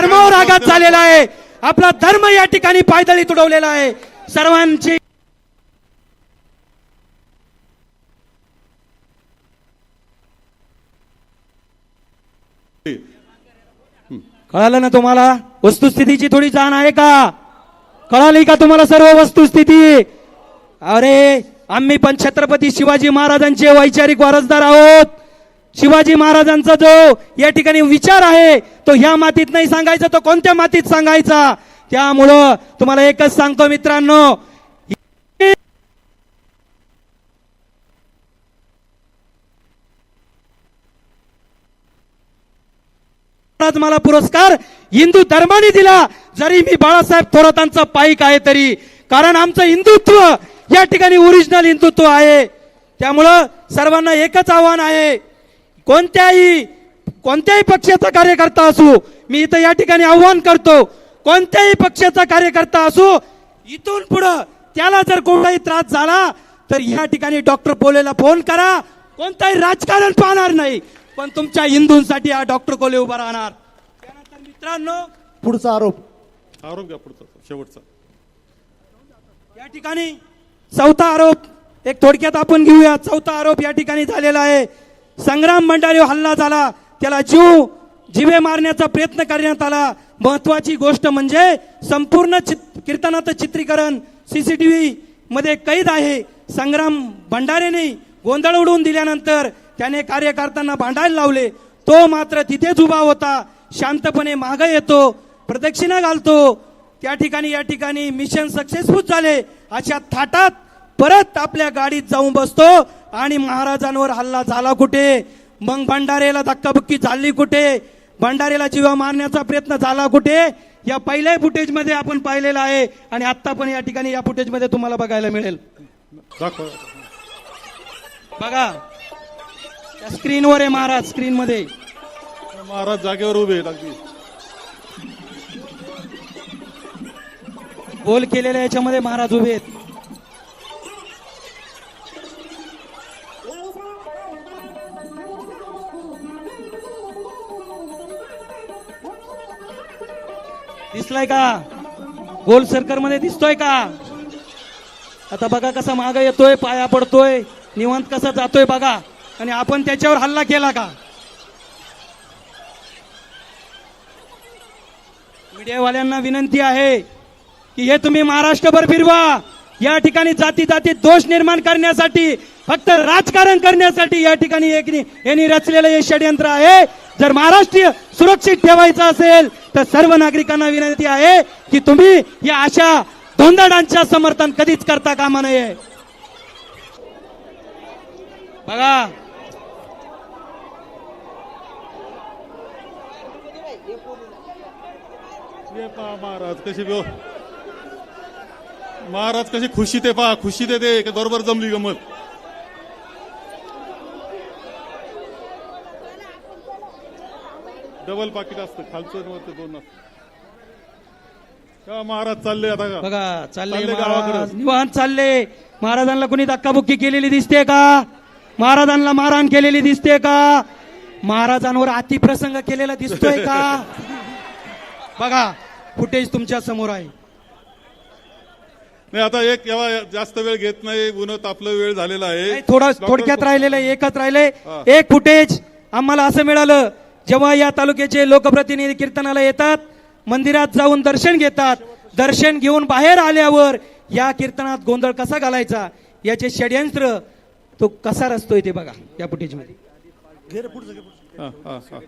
धर्मावर आघात झालेला आहे. आपला धर्म या ठिकाणी पायदळी तुडवलेला आहे. सर्वांची कळालं ना तुम्हाला? वस्तुस्थितीची थोडी जाण आहे का? कळाली का तुम्हाला सर्व वस्तुस्थिती? अरे आम्ही पण छत्रपती शिवाजी महाराजांचे वैचारिक वारसदार आहोत. शिवाजी महाराजांचा जो या ठिकाणी विचार आहे तो ह्या मातीत नाही सांगायचा तो कोणत्या मातीत सांगायचा? त्यामुळं तुम्हाला एकच सांगतो मित्रांनो मला पुरस्कार हिंदू धर्माने दिला. जरी मी बाळासाहेब थोरातांचा पाईक आहे तरी कारण आमचं हिंदुत्व या ठिकाणी ओरिजिनल हिंदुत्व आहे. त्यामुळं सर्वांना एकच आव्हान आहे कोणत्याही कोणत्याही पक्षाचा कार्यकर्ता असू मी इथं या ठिकाणी आव्हान करतो कोणत्याही पक्षाचा कार्यकर्ता असू इथून पुढं त्याला जर कोणताही त्रास झाला तर या ठिकाणी डॉक्टर पोलेला फोन करा. कोणताही राजकारण पाहणार नाही पण तुमच्या हिंदूंसाठी हा डॉक्टर कोले उभा राहणार. त्यानंतर मित्रांनो पुढचा आरोप. आरोप घ्या पुढचा शेवटचा. या ठिकाणी चौथा आरोप एक थोडक्यात आपण घेऊया. चौथा आरोप या ठिकाणी झालेला आहे. संग्राम भंडारीवर हल्ला झाला. त्याला जीव जिवे मारण्याचा प्रयत्न करण्यात आला. महत्वाची गोष्ट म्हणजे संपूर्ण चित कीर्तनाचं चित्रीकरण सीसीटीव्ही मध्ये कैद आहे. संग्राम भंडारेने गोंधळ उडवून दिल्यानंतर त्याने कार्यकर्त्यांना भांडायला लावले. तो मात्र तिथेच उभा होता. शांतपणे मागे येतो प्रदक्षिणा घालतो. त्या ठिकाणी या ठिकाणी मिशन सक्सेसफुल झाले. अशा थाटात परत आपल्या गाडीत जाऊन बसतो आणि महाराजांवर हल्ला झाला कुठे? मग भंडारेला धक्काबुक्की झाली कुठे? भंडारेला जीवा मारण्याचा प्रयत्न झाला कुठे? या पहिल्या फुटेजमध्ये आपण पाहिलेलं आहे आणि आता पण या ठिकाणी या फुटेजमध्ये तुम्हाला बघायला मिळेल. बघा. त्या स्क्रीनवर आहे महाराज स्क्रीन मध्ये महाराज जागेवर उभे गोल केलेल्या याच्यामध्ये महाराज उभे आहेत. दिसलाय का? गोल सर्कलमध्ये दिसतोय का? आता बघा कसा माग येतोय पाया पडतोय निवांत कसा जातोय बघा. आणि आपण त्याच्यावर हल्ला केला का? मीडियावाल्यांना विनंती आहे की हे तुम्ही महाराष्ट्रभर फिरवा. या ठिकाणी जाती जाती दोष निर्माण करण्यासाठी फक्त राजकारण करण्यासाठी या ठिकाणी एक यांनी रचलेलं हे षडयंत्र आहे. जर महाराष्ट्रीय सुरक्षित ठेवायचं असेल तर सर्व नागरिकांना विनंती आहे की तुम्ही या अशा धोंदडांच्या समर्थन कधीच करता कामा नये. बघा. पहा महाराज कशी महाराज कशी खुशी ते पहा खुशी ते का बरोबर जमली गमत. डबल पाकिट असतं खालचं वरचं दोन असतं. का महाराज चालले आता का? बघा चालले चालले महाराज गावाकडं. निवांत चालले. महाराजांना कोणी धक्काबुक्की केलेली दिसते का? महाराजांना मारहाण केलेली दिसते का? महाराजांवर अतिप्रसंग केलेला दिसतोय का? बघा फुटेज तुमच्यासमोर आहे. नाही आता एक एव्हा जास्त वेळ घेत नाही उन्ह तापलं वेळ झालेला आहे. नाही, थोडं डॉक्टर- थोडक्यात राहिलेलं आहे, एकच राहिले हा. एक फुटेज आम्हाला असं मिळालं जेव्हा या तालुक्याचे लोकप्रतिनिधी कीर्तनाला येतात मंदिरात जाऊन दर्शन घेतात दर्शन घेऊन बाहेर आल्यावर या कीर्तनात गोंधळ कसा घालायचा याचे षडयंत्र तो कसा रचतोय ते बघा या फुटेजमध्ये घे रे पुढचं घे पुढचं. हा, हा, हा.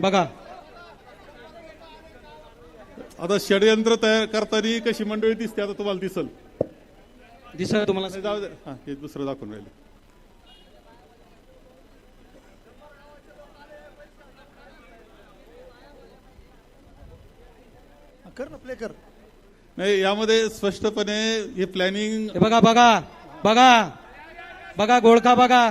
बघा. आता षडयंत्र तयार करताना कशी मंडळी दिसते आता तुम्हाला दिसल. दिसलं तुम्हाला. नाही, जाऊ दे. दुसरं दाखवून राहिले. कर ना प्ले कर. नाही यामध्ये स्पष्टपणे हे प्लॅनिंग हे बघा बघा बघा बघा गोळखा बघा.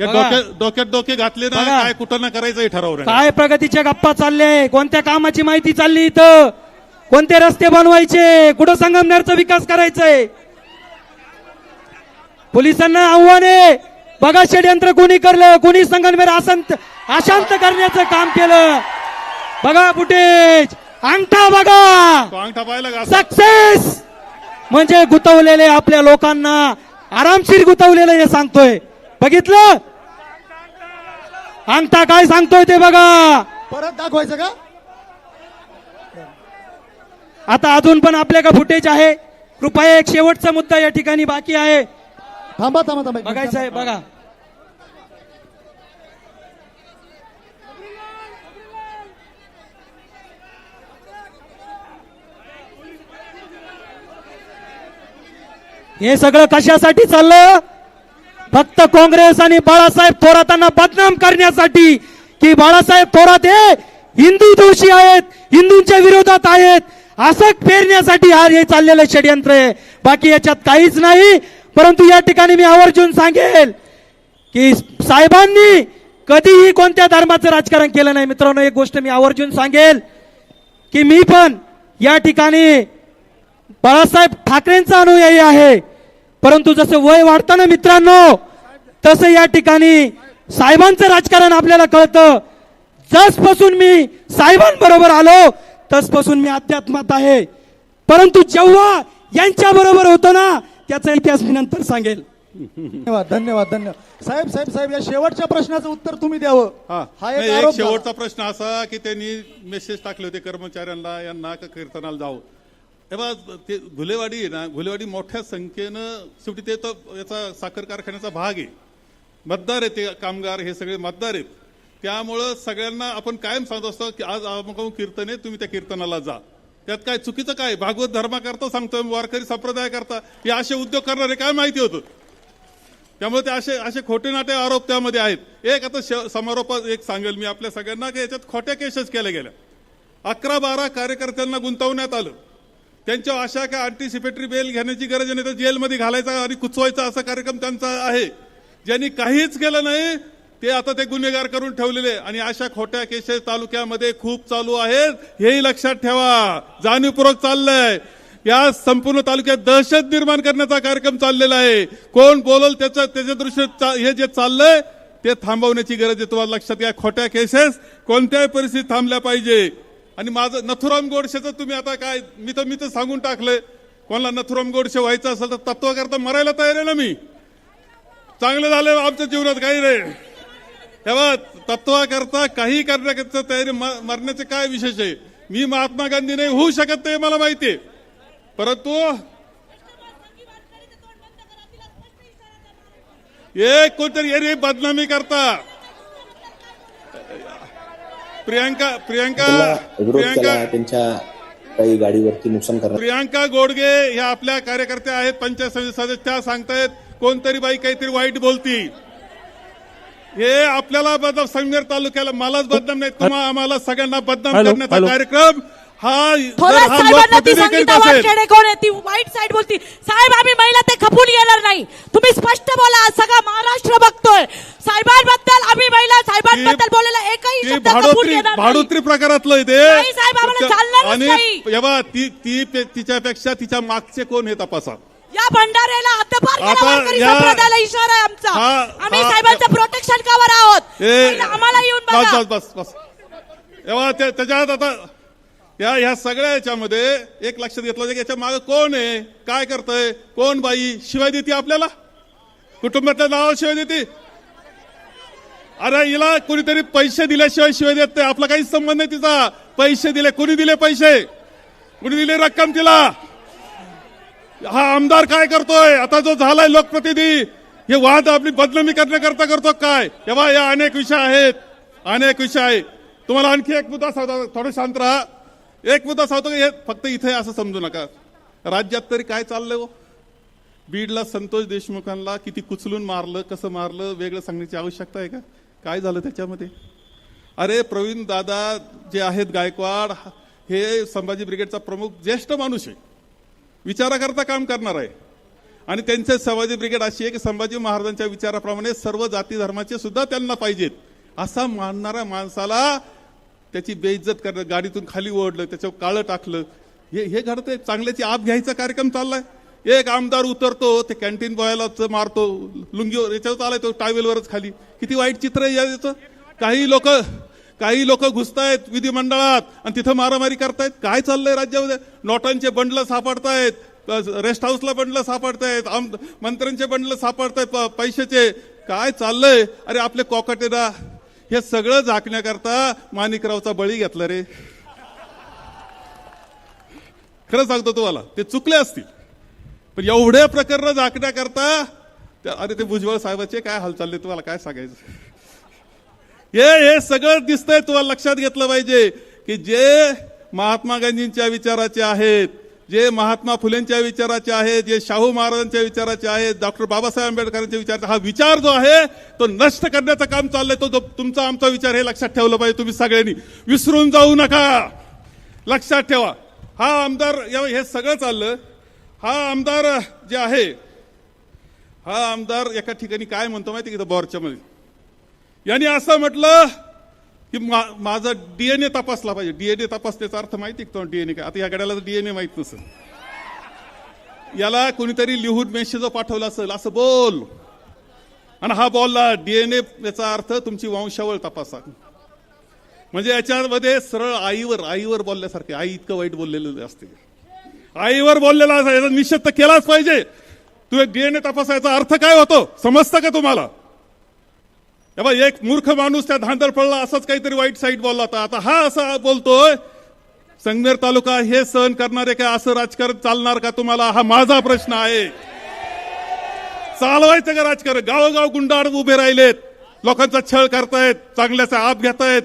या बघा. डोक्यात डोक्यात डोके घातले ना बघा. काय कुठं ना करायचं हे ठरवलं काय प्रगतीच्या गप्पा चालले कोणत्या कामाची माहिती चालली इथं? कोणते रस्ते बनवायचे? कुठं संगमनेरचा विकास करायचाय? पोलिसांना आव्हान आहे. बघा षडयंत्र कोणी करलं? कोणी संगनमेर असंत अशांत करण्याचं काम केलं? बघा फुटेज. अंगठा बघा. अंगठा पाहिला का? सक्सेस म्हणजे गुतवलेले आपल्या लोकांना आरामशीर गुतवलेलं हे सांगतोय. बघितलं? अंगठा काय सांगतोय ते बघा. परत दाखवायचं का? आता अजून पण आपल्याकडे फुटेज आहे? कृपया एक शेवटचा मुद्दा या ठिकाणी बाकी आहे. थांबा थांबा थांबा. बघायचं आहे बघा. हे सगळं कशासाठी चाललं? फक्त काँग्रेस आणि बाळासाहेब थोरातांना बदनाम करण्यासाठी. की बाळासाहेब थोरात हे हिंदू दोषी आहेत हिंदूंच्या विरोधात आहेत. असं फेरण्यासाठी हा हे चाललेलं षडयंत्र आहे. बाकी याच्यात काहीच नाही. परंतु या ठिकाणी मी आवर्जून सांगेल की साहेबांनी कधीही कोणत्या धर्माचं राजकारण केलं नाही. मित्रांनो एक गोष्ट मी आवर्जून सांगेल की मी पण या ठिकाणी बाळासाहेब ठाकरेंचा अनुयायी आहे. परंतु जसं वय वाढतं ना मित्रांनो तसं या ठिकाणी साहेबांचं राजकारण आपल्याला कळतं. जसपासून मी साहेबांबरोबर आलो तसपासून मी अध्यात्मात आहे. परंतु जेव्हा यांच्या बरोबर होतो ना त्याचा इतिहास मी नंतर सांगेल. धन्यवाद धन्यवाद धन्यवाद. साहेब साहेब साहेब या शेवटच्या प्रश्नाचं उत्तर तुम्ही द्यावं. हा. हा एक आरोप. शेवटचा प्रश्न असा की त्यांनी मेसेज टाकले होते कर्मचाऱ्यांना यांना का कीर्तनाला जावं तेव्हा ते घुलेवाडी आहे ना घुलेवाडी मोठ्या संख्येनं शेवटी ते तर याचा साखर कारखान्याचा भाग आहे. मतदार आहे ते कामगार हे सगळे मतदार आहेत. त्यामुळं सगळ्यांना आपण कायम सांगत असतो की आज अमुक कीर्तन आहे तुम्ही त्या कीर्तनाला जा. त्यात काय चुकीचं काय भागवत धर्माकरता सांगतोय वारकरी संप्रदाय करता हे असे उद्योग करणारे काय माहिती होतं? त्यामुळे ते असे असे खोटे नाटे आरोप त्यामध्ये आहेत. एक आता श- समारोपात एक सांगेल मी आपल्या सगळ्यांना की याच्यात खोट्या केसेस केल्या गेल्या. अकरा बारा कार्यकर्त्यांना गुंतवण्यात आलं. त्यांच्या अशा काय अँटिसिपेटरी बेल घेण्याची गरज नाही तर जेलमध्ये घालायचा आणि कुचवायचा असा कार्यक्रम त्यांचा आहे. ज्यांनी काहीच केलं नाही ते आता ते गुन्हेगार करून ठेवलेले आणि अशा खोट्या केसेस तालुक्यामध्ये खूप चालू आहेत. हेही लक्षात ठेवा. जाणीवपूर्वक चाललंय. या संपूर्ण तालुक्यात दहशत निर्माण करण्याचा कार्यक्रम चाललेला आहे. कोण बोलल त्याचं त्याच्या दृश्य हे जे चाललंय ते थांबवण्याची गरज आहे. तुम्हाला लक्षात घ्या खोट्या केसेस कोणत्याही परिस्थितीत थांबल्या पाहिजे. आणि माझं नथुराम गोडसेचं तुम्ही आता काय मी तर मी तर सांगून टाकलंय. कोणाला नथुराम गोडसे व्हायचं असेल तर तत्वाकरता मरायला तयार आहे ना मी. चांगलं झालं आमच्या जीवनात काही नाही तेव्हा तत्वाकरता काही करण्याकरता तयारी म- मरण्याचे काय विशेष आहे? मी महात्मा गांधी नाही होऊ शकत नाही मला माहिती आहे. परंतु एक कोणतरी अरे बदनामी करता. प्रियांका प्रियांका प्रियांका. त्यांच्या काही गाडीवरती नुकसान करण्यात प्रियांका गोडगे ह्या आपल्या कार्यकर्त्या आहेत पंचायत समिती सदस्य त्या सांगतायत कोणतरी बाई काहीतरी वाईट बोलती. हे आपल्याला बदनाम संगमेर तालुक्याला मलाच बदनाम नाही तुम्हा आम्हाला सगळ्यांना बदनाम करण्याचा. कार्यक्रम हा थोरात साहेबांना ती संगीता वानखेडे कोण आहे ती वाईट साईड बोलती साहेब आम्ही महिला ते खपून येणार नाही. तुम्ही स्पष्ट बोला सगळा महाराष्ट्र बघतोय. साहेबांबद्दल आम्ही महिला साहेबांबद्दल बोलायला एकही ती शब्द खपून भाडोत्री येणार नाही. भाडोत्री प्रकारातलं नाही साहेब, आम्हाला ते चालणारच नाही. जेव्हा ती ती पे- तिच्यापेक्षा तिच्या मागचे कोण हे तपासा? या भंडाऱ्याला हद्दपार केला आता वारकरी या- संप्रदायाला इशारा आहे आमचा. हा- आम्ही हा- साहेबांचं प्रोटेक्शन कवर आहोत. आम्हाला येऊन बस बघा. बस बस बस. त्या- त्याच्यात आता या ह्या सगळ्या याच्यामध्ये एक लक्षात घेतलं जाईल याच्या मागं कोण आहे? काय करतंय? कोण बाई? शिवाय देते आपल्याला? कुटुंबातल्या नावावर शिवाय देते? अरे हिला कोणीतरी पैसे दिल्याशिवाय शिवाय देत नाही. आपला काहीच संबंध नाही तिचा. पैसे दिले. कोणी दिले पैसे? कुणी दिली रक्कम तिला? हा आमदार काय करतोय? आता जो झालाय लोकप्रतिनिधी हे वाद आपली बदनामी करण्याकरता करतो काय? तेव्हा या अनेक विषय आहेत. अनेक विषय आहे तुम्हाला आणखी एक मुद्दा सांगतो. थोडं शांत राहा. एक मुद्दा सांगतो की हे फक्त इथे असं समजू नका. राज्यात तरी काय चाललंय हो? बीडला संतोष देशमुखांना किती कुचलून मारलं कसं मारलं वेगळं सांगण्याची आवश्यकता आहे का? काय झालं त्याच्यामध्ये? अरे प्रवीण दादा जे आहेत गायकवाड हे संभाजी ब्रिगेडचा प्रमुख ज्येष्ठ माणूस आहे. विचाराकरता काम करणार आहे. आणि त्यांचे संभाजी ब्रिगेड अशी आहे की संभाजी महाराजांच्या विचाराप्रमाणे सर्व जाती धर्माचे सुद्धा त्यांना पाहिजेत. असा मानणाऱ्या माणसाला त्याची बेइज्जत करणं गाडीतून खाली ओढलं त्याच्यावर काळं टाकलं. हे हे घडतंय चांगल्याची आप घ्यायचा कार्यक्रम चाललाय. एक आमदार उतरतो ते कॅन्टीन बॉयला मारतो. लुंगीवर याच्यावर आलाय तो टावेलवरच खाली. किती वाईट चित्र आहे याचं. काही लोक काही लोक घुसतायत विधिमंडळात आणि तिथं मारामारी करतायत. काय चाललंय राज्यामध्ये? नोटांचे बंडलं सापडतायत. रेस्ट हाऊसला बंडल सापडतायत. आम मंत्र्यांचे बंडल सापडतायत. प- पैशाचे. काय चाललंय? अरे आपले कॉकटेरा हे सगळं झाकण्याकरता माणिकरावचा बळी घेतला रे. खरं सांगतो तुम्हाला ते चुकले असतील. पण एवढ्या प्रकरण झाकण्याकरता अरे ते भुजबळ साहेबाचे काय हाल चालले तुम्हाला काय सांगायचं? हे हे सगळं दिसतंय तुम्हाला लक्षात घेतलं पाहिजे की जे महात्मा गांधींच्या विचाराचे आहेत जे महात्मा फुलेंच्या विचाराचे आहेत जे शाहू महाराजांच्या विचाराचे आहेत डॉक्टर बाबासाहेब आंबेडकरांच्या विचार हा विचार जो आहे तो नष्ट करण्याचं काम चाललंय तो जो तुमचा आमचा विचार हे लक्षात ठेवलं पाहिजे तुम्ही सगळ्यांनी. विसरून जाऊ नका. लक्षात ठेवा. हा आमदार या- हे सगळं चाललं. हा आमदार जे आहे हा आमदार एका ठिकाणी काय म्हणतो माहिती की बोरच्यामध्ये यांनी असं म्हटलं की मा- माझा डी एन ए तपासला पाहिजे. डीएनए तपासण्याचा अर्थ माहिती का ए काय? आता या गड्याला डीएनए माहीत नसेल. याला कोणीतरी लिहून मेसेज पाठवला असेल असं बोल. आणि हा बोलला डीएनए याचा अर्थ तुमची वंशावळ तपासा. म्हणजे याच्यामध्ये सरळ आईवर आईवर बोलल्यासारखे आई इतकं वाईट बोललेलं असते. आईवर बोललेला याचा निषेध तर केलाच पाहिजे. तू एक डीएनए तपासायचा अर्थ काय होतो? समजतं का तुम्हाला? तेव्हा एक मूर्ख माणूस त्या धांदळ पडला असंच काहीतरी वाईट साईट बोलला होता. आता हा असा बोलतोय संगमेर तालुका हे सहन करणारे काय असं राजकारण चालणार का तुम्हाला? हा माझा प्रश्न आहे. चालवायचं का राजकारण? गावोगाव गुंडाड उभे राहिलेत. लोकांचा छळ करतायत चांगल्याचा आप घेतायत.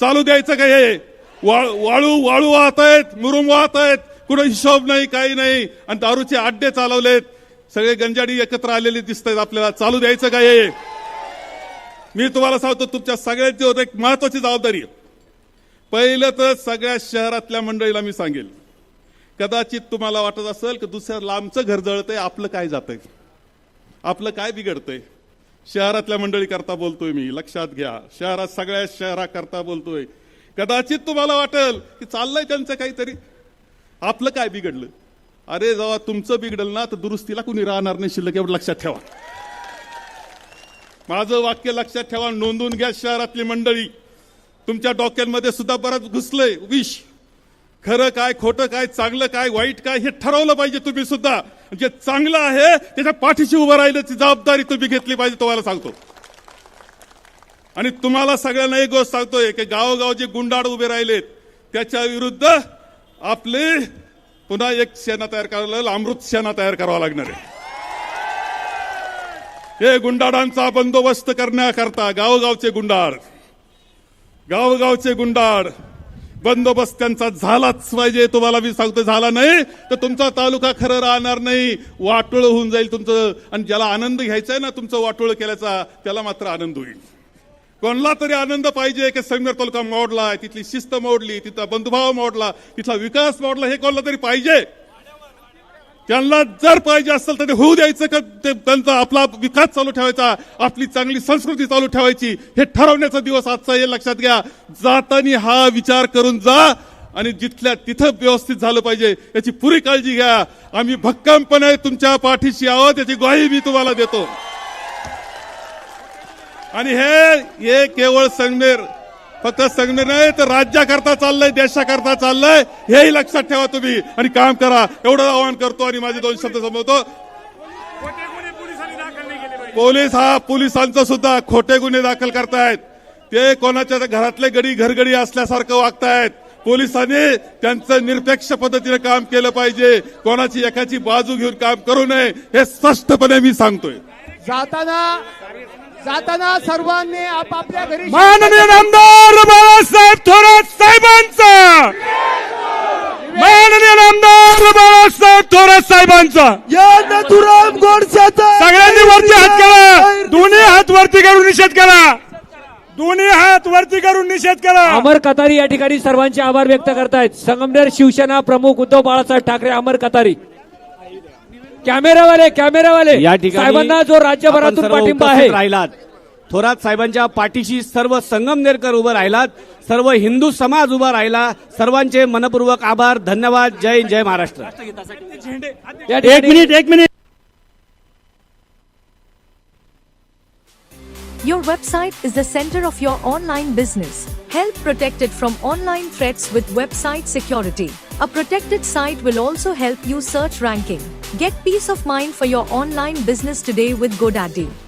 चालू द्यायचं का हे? वाळू वाळू वाहत आहेत मुरुम वाहत आहेत कुठं हिशोब नाही काही नाही. आणि दारूचे अड्डे चालवलेत. सगळे गंजाडी एकत्र आलेले दिसत आहेत आपल्याला. चालू द्यायचं का हे? मी तुम्हाला सांगतो तुमच्या सगळ्यांची होत एक महत्वाची जबाबदारी आहे. पहिलं तर सगळ्या शहरातल्या मंडळीला मी सांगेल. कदाचित तुम्हाला वाटत असेल की दुसऱ्या लांबचं घर जळतंय आपलं काय जातंय? आपलं काय बिघडतंय? शहरातल्या मंडळी करता बोलतोय मी लक्षात घ्या. शहरात सगळ्या शहराकरता बोलतोय. कदाचित तुम्हाला वाटेल की चाललंय त्यांचं काहीतरी. आपलं काय बिघडलं? अरे जेव्हा तुमचं बिघडलं ना तर दुरुस्तीला कुणी राहणार नाही शिल्लक एवढं लक्षात ठेवा. माझं वाक्य लक्षात ठेवा नोंदून घ्या शहरातली मंडळी. तुमच्या डोक्यांमध्ये सुद्धा बरंच घुसलंय विष. खरं काय खोटं काय चांगलं काय वाईट काय हे ठरवलं पाहिजे तुम्ही सुद्धा. जे चांगलं आहे त्याच्या पाठीशी उभं राहिल्याची जबाबदारी तुम्ही घेतली पाहिजे तुम्हाला सांगतो. आणि तुम्हाला सगळ्यांना एक गोष्ट सांगतोय की गावोगाव जे गुंडाळ उभे राहिलेत त्याच्या विरुद्ध आपले पुन्हा एक सेना तयार करायला लागेल, अमृत सेना तयार करावा लागणार आहे. हे गुंडाळांचा बंदोबस्त करण्याकरता गावोगावचे गुंडाळ गावोगावचे गुंडाळ बंदोबस्त त्यांचा झालाच पाहिजे. तुम्हाला मी सांगतो झाला नाही तर तुमचा तालुका खरं राहणार नाही. वाटोळ होऊन जाईल तुमचं आणि ज्याला आनंद घ्यायचा आहे ना तुमचं वाटोळ केल्याचा त्याला मात्र आनंद होईल. कोणला तरी आनंद पाहिजे की संगमेर तालुका मोडला तिथली शिस्त मोडली तिथला बंधुभाव मोडला तिथला विकास मोडला हे कोणाला तरी पाहिजे? त्यांना जर पाहिजे असेल तर ते होऊ द्यायचं का? ते त्यांचा आपला विकास चालू ठेवायचा आपली चांगली संस्कृती चालू ठेवायची हे ठरवण्याचा दिवस आजचा हे लक्षात घ्या. जाताना हा विचार करून जा आणि जिथल्या तिथं व्यवस्थित झालं पाहिजे याची पुरी काळजी घ्या. आम्ही भक्कमपणे तुमच्या पाठीशी आहोत याची ग्वाही मी तुम्हाला देतो. आणि हे हे केवळ संगमेर फक्त संगमेर नाही तर राज्याकरता चाललंय देशाकरता चाललंय. हेही लक्षात ठेवा तुम्ही आणि काम करा. एवढं आवाहन करतो आणि माझे दोन शब्द संपवतो. पोलीस हा पोलिसांचं सुद्धा खोटे गुन्हे दाखल करतायत. ते कोणाच्या घरातले गडी घरगडी असल्यासारखं वागतायत. पोलिसांनी त्यांचं निरपेक्ष पद्धतीने काम केलं पाहिजे. कोणाची एकाची बाजू घेऊन काम करू नये हे स्पष्टपणे मी सांगतोय. जाताना जाताना सर्वांनी आपापल्या घरी माननीय आमदार बाळासाहेब थोरात साहेबांचा. माननीय आमदार बाळासाहेब थोरात साहेबांचा. या नथुराम गोडसेचा सगळ्यांनी वरती हात करा. दोन्ही हात वरती करून निषेध करा. दोन्ही हात वरती करून निषेध करा. अमर कतारी या ठिकाणी सर्वांचे आभार व्यक्त करतायत. संगमनेर शिवसेना प्रमुख उद्धव बाळासाहेब ठाकरे अमर कतारी. कॅमेरावाले कॅमेरावाले. या ठिकाणी साहेबांना जो राज्यभरातून पाठिंबा आहे. राहिलात. थोरात साहेबांच्या पाठीशी सर्व संगमनेरकर उभं राहिलात. सर्व हिंदू समाज उभा राहिला. सर्वांचे मनपूर्वक आभार धन्यवाद. जय हिंद, जय महाराष्ट्र. एक मिनिट एक minute. Your website is the center of your online business. Help protect it from online threats with website security. A protected site will also help you search ranking. Get peace of mind for your online business today with GoDaddy.